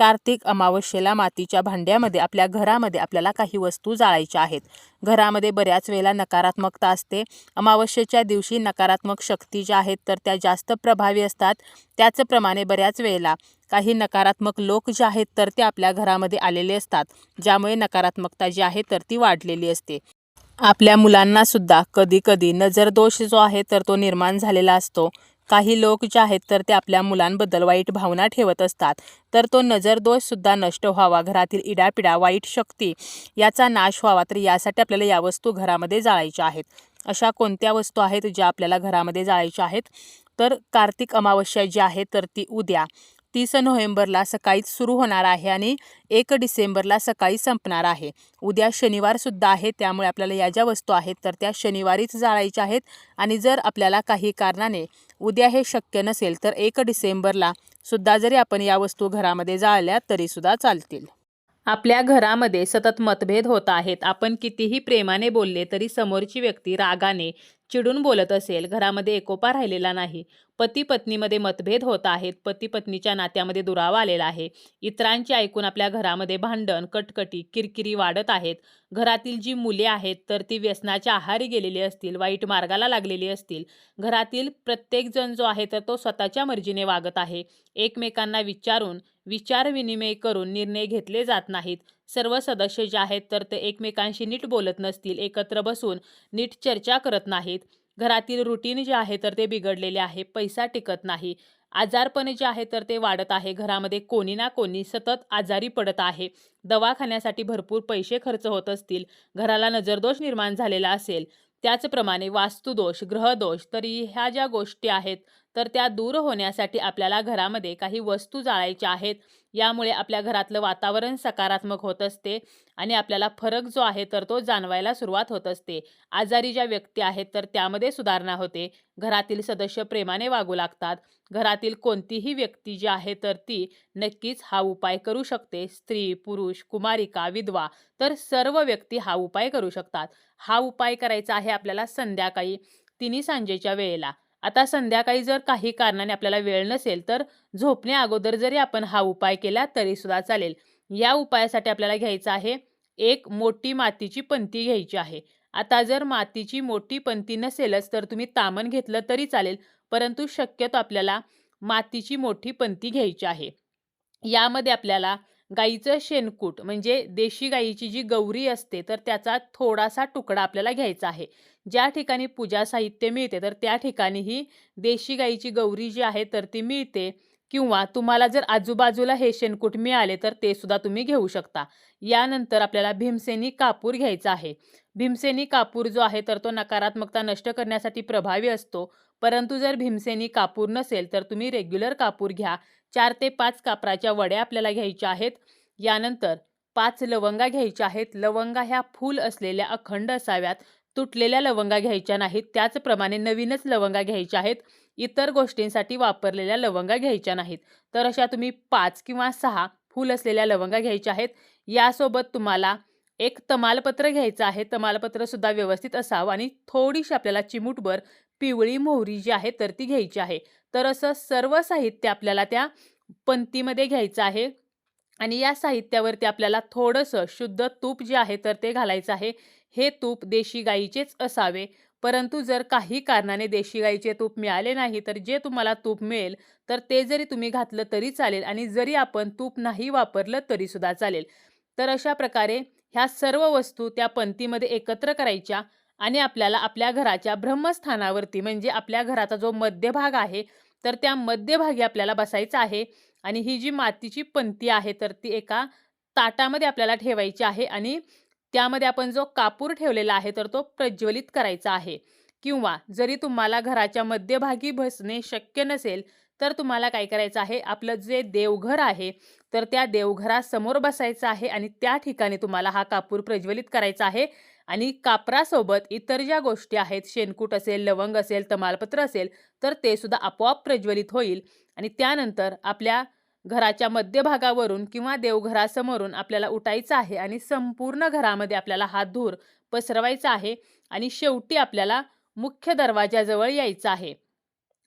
कार्तिक अमावस्येला मातीच्या भांड्यामध्ये आपल्या घरामध्ये आपल्याला काही वस्तू जाळायच्या आहेत. घरामध्ये बऱ्याच वेळेला नकारात्मकता असते. अमावस्येच्या दिवशी नकारात्मक शक्ती ज्या आहेत तर त्या जास्त प्रभावी असतात. त्याचप्रमाणे बऱ्याच वेळेला काही नकारात्मक लोक जे आहेत तर ते आपल्या घरामध्ये आलेले असतात. ज्यामुळे नकारात्मकता जी आहे तर ती वाढलेली असते. आपल्या मुलांनासुद्धा कधीकधी कधी कधी नजरदोष जो आहे तर तो निर्माण झालेला असतो. काही लोक जे आहेत तर ते आपल्या मुलांबद्दल वाईट भावना ठेवत असतात. तर तो नजरदोषसुद्धा नष्ट व्हावा घरातील इडापिडा वाईट शक्ती याचा नाश व्हावा तर यासाठी आपल्याला या वस्तू घरामध्ये जाळायच्या आहेत. अशा कोणत्या वस्तू आहेत ज्या आपल्याला घरामध्ये जाळायच्या आहेत? तर कार्तिक अमावस्या जी आहे तर ती उद्या. तीस नोव्हेंबरला सकाळीच सुरू होणार आहे आणि एक डिसेंबरला सकाळी संपणार आहे. उद्या शनिवारसुद्धा आहे त्यामुळे आपल्याला या ज्या वस्तू आहेत तर त्या शनिवारीच जाळायच्या आहेत. आणि जर आपल्याला काही कारणाने उद्या हे शक्य नसेल तर एक डिसेंबरला सुद्धा जरी आपण या वस्तू घरामध्ये जाळल्या तरीसुद्धा चालतील. आपल्या घरामध्ये सतत मतभेद होत आहेत. आपण कितीही प्रेमाने बोलले तरी समोरची व्यक्ती रागाने चिडून बोलत असेल. घरामध्ये एकोपा राहिलेला नाही. पती पत्नीमध्ये मतभेद होत आहेत. पती पत्नीच्या नात्यामध्ये दुरावा आलेला आहे. इतरांचे ऐकून आपल्या घरामध्ये भांडण कटकटी किरकिरी वाढत आहेत. घरातील जी मुले आहेत तर ती व्यसनाच्या आहारी गेलेली असतील वाईट मार्गाला लागलेली असतील. घरातील प्रत्येकजण जो आहे तर तो स्वतःच्या मर्जीने वागत आहे. एकमेकांना विचारून विचार विनिमय करून निर्णय घेतले जात नाहीत. सर्व सदस्य जे आहेत तर ते एकमेकांशी नीट बोलत नसतील एकत्र बसून नीट चर्चा करत नाहीत. घरातील रुटीन जे आहे तर ते बिघडलेले आहे पैसा टिकत नाही. आजारपणे जे आहे तर ते वाढत आहे. घरामध्ये कोणी ना कोणी सतत आजारी पडत आहे. दवाखान्यासाठी भरपूर पैसे खर्च होत असतील. घराला नजरदोष निर्माण झालेला असेल. त्याचप्रमाणे वास्तुदोष ग्रहदोष तरी ह्या ज्या गोष्टी आहेत तर त्या दूर होण्यासाठी आपल्याला घरामध्ये काही वस्तू जाळायच्या आहेत. यामुळे आपल्या घरातलं वातावरण सकारात्मक होत असते आणि आपल्याला फरक जो आहे तर तो जाणवायला सुरुवात होत असते. आजारी ज्या व्यक्ती आहेत तर त्यामध्ये सुधारणा होते. घरातील सदस्य प्रेमाने वागू लागतात. घरातील कोणतीही व्यक्ती जी आहे तर ती नक्कीच हा उपाय करू शकते. स्त्री पुरुष कुमारिका विधवा तर सर्व व्यक्ती हा उपाय करू शकतात. हा उपाय करायचा आहे आपल्याला संध्याकाळी तिन्ही सांजेच्या वेळेला. आता संध्याकाळी जर काही कारणाने आपल्याला वेळ नसेल तर झोपण्या अगोदर जरी आपण हा उपाय केला तरी सुद्धा चालेल. या उपायासाठी आपल्याला घ्यायचं आहे एक मोठी मातीची पंती घ्यायची आहे. आता जर मातीची मोठी पंती नसेलच तर तुम्ही तामण घेतलं तरी चालेल परंतु शक्यतो आपल्याला मातीची मोठी पंती घ्यायची आहे. यामध्ये आपल्याला गाईचं शेणकूट म्हणजे देशी गाईची जी गौरी असते तर त्याचा थोडासा तुकडा आपल्याला घ्यायचा आहे. ज्या ठिकाणी पूजा साहित्य मिळते तर त्या ठिकाणी ही देशी गाईची गौरी जी आहे तर ती मिळते. किंवा तुम्हाला जर आजूबाजूला हे शेणकूट मिळाले तर ते सुद्धा तुम्ही घेऊ शकता. यानंतर आपल्याला भीमसेनी कापूर घ्यायचा आहे. भीमसेनी कापूर जो आहे तर तो नकारात्मकता नष्ट करण्यासाठी प्रभावी असतो. परंतु जर भीमसेनी कापूर नसेल तर तुम्ही रेग्युलर कापूर घ्या. चार ते पाच कापराच्या वड्या आपल्याला घ्यायच्या आहेत. यानंतर पाच लवंगा घ्यायच्या आहेत. लवंगा ह्या फूल असलेल्या अखंड असाव्यात. तुटलेल्या लवंगा घ्यायच्या नाहीत. त्याचप्रमाणे नवीनच लवंगा घ्यायच्या आहेत. इतर गोष्टींसाठी वापरलेल्या लवंगा घ्यायच्या नाहीत. तर अशा तुम्ही पाच किंवा सहा फूल असलेल्या लवंगा घ्यायच्या आहेत. यासोबत तुम्हाला एक तमालपत्र घ्यायचं आहे. तमालपत्रसुद्धा व्यवस्थित असावं आणि थोडीशी आपल्याला चिमूटभर पिवळी मोहरी जी आहे तर ती घ्यायची आहे. तर असं सर्व साहित्य आपल्याला त्या पंतीमध्ये घ्यायचं आहे. आणि या साहित्यावरती आपल्याला थोडंसं शुद्ध तूप जे आहे तर ते घालायचं आहे. हे तूप देशी गाईचेच असावे. परंतु जर काही कारणाने देशी गाईचे तूप मिळाले नाही तर जे तुम्हाला तूप मिळेल तर ते जरी तुम्ही घातलं तरी चालेल आणि जरी आपण तूप नाही वापरलं तरीसुद्धा चालेल. तर अशा प्रकारे ह्या सर्व वस्तू त्या पंतीमध्ये एकत्र करायच्या आणि आपल्याला आपल्या घराच्या ब्रह्मस्थानावरती म्हणजे आपल्या घराचा जो मध्यभाग आहे तर त्या मध्यभागी आपल्याला बसायचं आहे. आणि ही जी मातीची पंती आहे तर ती एका ताटामध्ये आपल्याला ठेवायची आहे आणि त्यामध्ये आपण जो कापूर ठेवलेला आहे तर तो प्रज्वलित करायचा आहे. किंवा जरी तुम्हाला घराच्या मध्यभागी बसणे शक्य नसेल तर तुम्हाला काय करायचं आहे आपलं जे देवघर आहे तर त्या देवघरासमोर बसायचं आहे आणि त्या ठिकाणी तुम्हाला हा कापूर प्रज्वलित करायचा आहे. आणि कापरासोबत इतर ज्या गोष्टी आहेत शेणकूट असेल लवंग असेल तमालपत्र असेल तर ते सुद्धा आपोआप प्रज्वलित होईल. आणि त्यानंतर आपल्या घराच्या मध्यभागावरून किंवा देवघरासमोरून आपल्याला उठायचं आहे आणि संपूर्ण घरामध्ये आपल्याला हा धूर पसरवायचा आहे आणि शेवटी आपल्याला मुख्य दरवाजाजवळ यायचं आहे.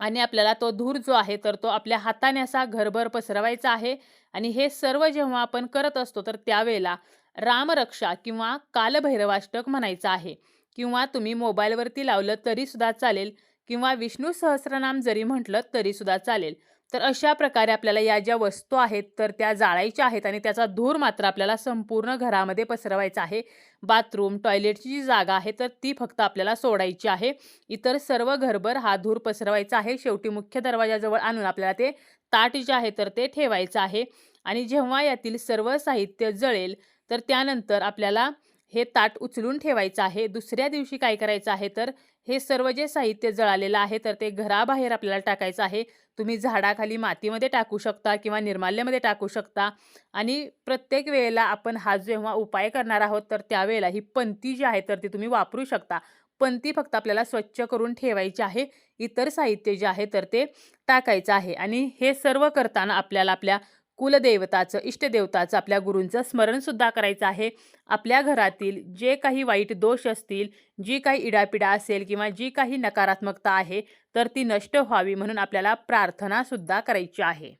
आणि आपल्याला तो धूर जो आहे तर तो आपल्या हाताने असा घरभर पसरवायचा आहे. आणि हे सर्व जेव्हा आपण करत असतो तर त्यावेळेला रामरक्षा किंवा कालभैरवाष्टक म्हणायचं आहे. किंवा तुम्ही मोबाईलवरती लावलं तरीसुद्धा चालेल किंवा विष्णू सहस्रनाम जरी म्हटलं तरीसुद्धा चालेल. तर अशा प्रकारे आपल्याला या ज्या वस्तू आहेत तर त्या जाळायच्या आहेत आणि त्याचा धूर मात्र आपल्याला संपूर्ण घरामध्ये पसरवायचा आहे. बाथरूम टॉयलेटची जी जागा आहे तर ती फक्त आपल्याला सोडायची आहे. इतर सर्व घरभर हा धूर पसरवायचा आहे. शेवटी मुख्य दरवाजाजवळ आणून आपल्याला ते ताट जे आहे तर ते ठेवायचं आहे. आणि जेव्हा यातील सर्व साहित्य जळेल तर त्यानंतर आपल्याला हे ताट उचलून ठेवायचं आहे. दुसऱ्या दिवशी काय करायचं आहे तर हे सर्व जे साहित्य जळालेलं आहे तर ते घराबाहेर आपल्याला टाकायचं आहे. तुम्ही झाडाखाली मातीमध्ये टाकू शकता किंवा निर्माल्यामध्ये टाकू शकता. आणि प्रत्येक वेळेला आपण हा जेव्हा उपाय करणार आहोत तर त्यावेळेला ही पंती जी आहे तर ती तुम्ही वापरू शकता. पंती फक्त आपल्याला स्वच्छ करून ठेवायची आहे. इतर साहित्य जे आहे तर ते टाकायचं आहे. आणि हे सर्व करताना आपल्याला आपल्या कुलदेवताचं इष्टदेवताचं आपल्या गुरूंचं स्मरणसुद्धा करायचं आहे. आपल्या घरातील जे काही वाईट दोष असतील जी काही इडापिडा असेल किंवा जी काही नकारात्मकता आहे तर ती नष्ट व्हावी म्हणून आपल्याला प्रार्थनासुद्धा करायची आहे.